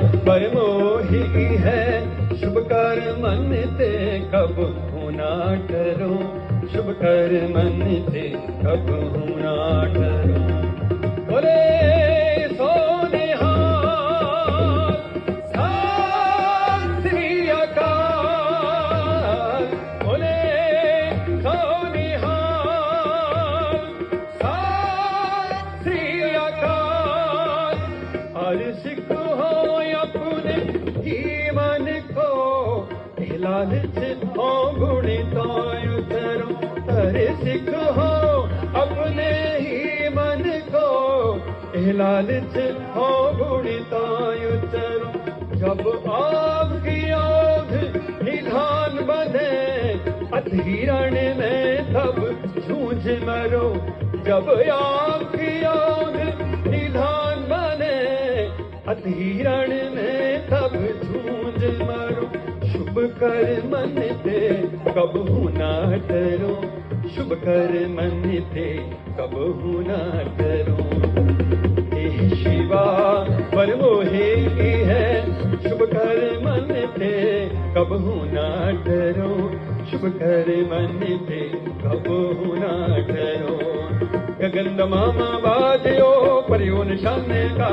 پرموہی ہے، شب کر منتے کب ہونا ڈرو۔ شب کر منتے کب ہونا ڈرو۔ بولے سونے سکھ من کو لال چھو بڑی تاؤ چرو ارے سکھ اپنے من کو لال چند ہوں بوڑھی تاؤ چرو جب آپ کی یاد ندھان بنے اتھی رن میں تب سوج مرو جب آپ کی یاد ندھان بنے اطھیر کر من تھے کب ہونا کرو شب کر من تھے کب ہونا کرو اے شیوا پر وہ ہی ہے شب کر من تھے کب ہونا کرو شب کر من تھے کب ہونا کرو گگن دماما بادیو پریو نشانے کا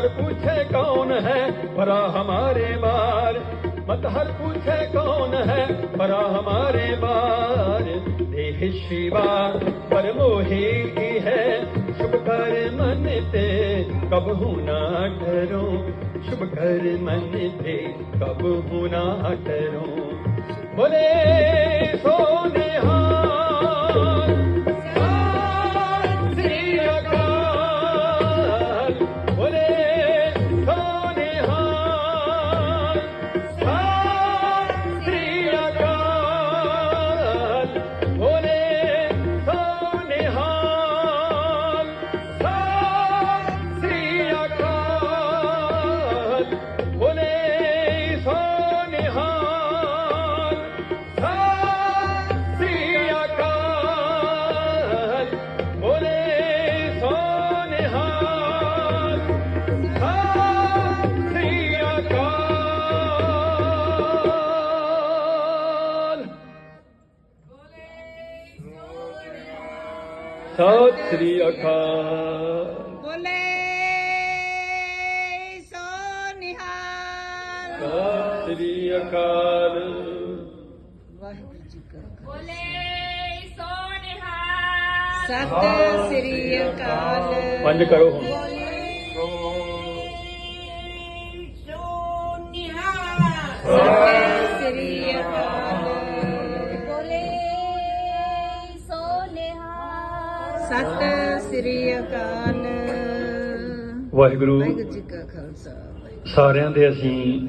ہر پوچھے کون ہے برا ہمارے بار؟ مت ہر پوچھے کون ہے برا ہمارے بار؟ دیہ شیوا پر موہی کی ہے، شب کر منتے کب ہوں نہ ڈروں شب کر منتے کب ہوں نہ ڈروں ਸਤਿ ਸ੍ਰੀ ਅਕਾਲ ਬੋਲੇ ਸੋ ਨਿਹਾਲ ਸਤਿ ਸ੍ਰੀ ਅਕਾਲ ਵਾਹਿਗੁਰੂ ਜੀ ਕਾ ਬੋਲੇ ਸੋਨਿਹਾਲ ਸਤਿ ਸ੍ਰੀ ਅਕਾਲ ਪੰਜ ਕਰੋ ਹੁਣ ਸਤਿ ਸ੍ਰੀ ਅਕਾਲ। ਵਾਹਿਗੁਰੂ। ਜੀ ਕਾ ਖਾਲਸਾ ਸਾਰਿਆਂ ਦੇ ਅਸੀਂ